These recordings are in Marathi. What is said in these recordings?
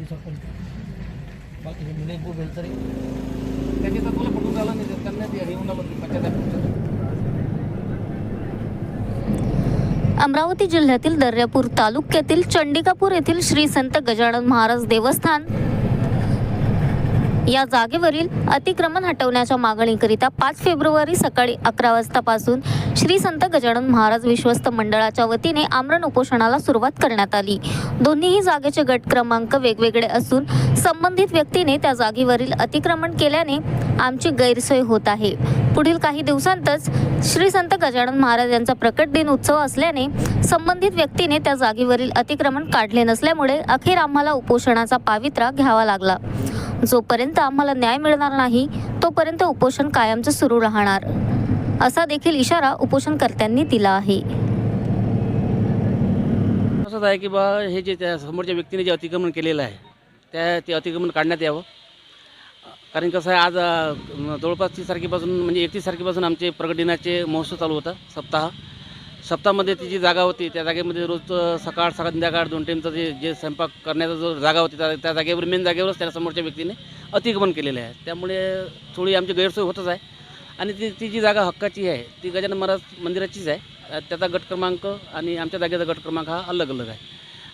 माजी पण बाकी हे मिळेल निलेश तरी. त्याची तर तुला पटून झाला नाही त्यांना ते येऊन होऊन पंचायत अमरावती जिल्ह्यातील दर्यापूर तालुक्यातील चंडिकापूर येथील श्री संत गजानन महाराज देवस्थान या जागेवरील अतिक्रमण हटवण्याच्या मागणीकरिता पाच फेब्रुवारी सकाळी अकरा वाजतापासून श्री संत गजानन महाराज विश्वस्त मंडळाच्या वतीने आमरण उपोषणाला सुरुवात करण्यात आली. दोन्हीही जागेचे गट क्रमांक वेगवेगळे असून संबंधित व्यक्तीने त्या जागेवरील अतिक्रमण केल्याने आमची गैरसोय होत आहे. पुढील काही दिवसांतच श्री संत गजानन महाराज यांचा प्रकट दिन उत्सव असल्याने संबंधित व्यक्तीने त्या जागेवरील अतिक्रमण काढले नसल्यामुळे अखेर आम्हाला उपोषणाचा पावित्रा घ्यावा लागला. जोपर्यंत आम्हाला न्याय मिळणार नाही तोपर्यंत उपोषण कायमचं सुरू राहणार. असा देखील इशारा उपोषणकर्त्यांनी दिला आहे. असंच आहे की बा हे जे त्या समोरच्या व्यक्तीने जे अतिक्रमण केलेलं आहे त्या ते अतिक्रमण काढण्यात यावं. कारण कसं आहे आज जवळपास तीस तारखेपासून म्हणजे एकतीस तारखेपासून आमचे प्रगट दिनाचे महोत्सव चालू होता सप्ताह. सप्ताहामध्ये ती जी जागा होती त्या जागेमध्ये रोज सकाळ संध्याकाळ दोन टाईमचा जे जे स्वयंपाक करण्याचा जो जागा होती त्या त्या जागेवर मेन जागेवरच त्या समोरच्या व्यक्तीने अतिक्रमण केलेलं आहे. त्यामुळे थोडी आमची गैरसोय होतच आहे. आणि ती ती जी जागा हक्काची आहे ती गजानन महाराज मंदिराचीच आहे. त्याचा गट क्रमांक आणि आमच्या जागेचा गट क्रमांक हा अलग अलग आहे.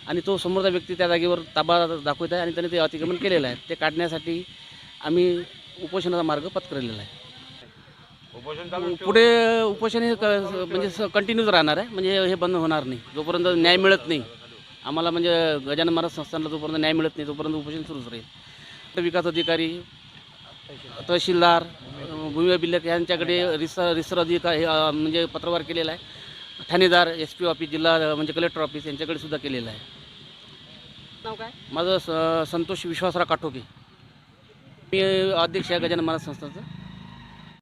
आणि तो समोरचा व्यक्ती त्या जागेवर ताबा दाखवत आहे आणि त्याने ते अतिक्रमण केलेलं आहे. ते काढण्यासाठी आम्ही उपोषणाचा मार्ग पत्करलेला आहे. पुढे उपोषण हे क- म्हणजे कंटिन्यूच राहणार आहे. म्हणजे हे बंद होणार नाही. जोपर्यंत न्याय मिळत नाही आम्हाला म्हणजे गजानन महाराज संस्थानला जोपर्यंत न्याय मिळत नाही तोपर्यंत उपोषण सुरूच राहील. विकास अधिकारी तहसीलदार भूमी अभिलेख यांच्याकडे रिसर रिसर अधिकारी हे, अ, म्हणजे पत्रव्यवहार केलेला आहे. ठाणेदार एस पी ऑफिस जिल्हा अ, म्हणजे कलेक्टर ऑफिस यांच्याकडे सुद्धा केलेलं आहे. नाव काय? माझं स संतोष विश्वासराव काठोके. मी अध्यक्ष आहे गजानन महाराज संस्थांचं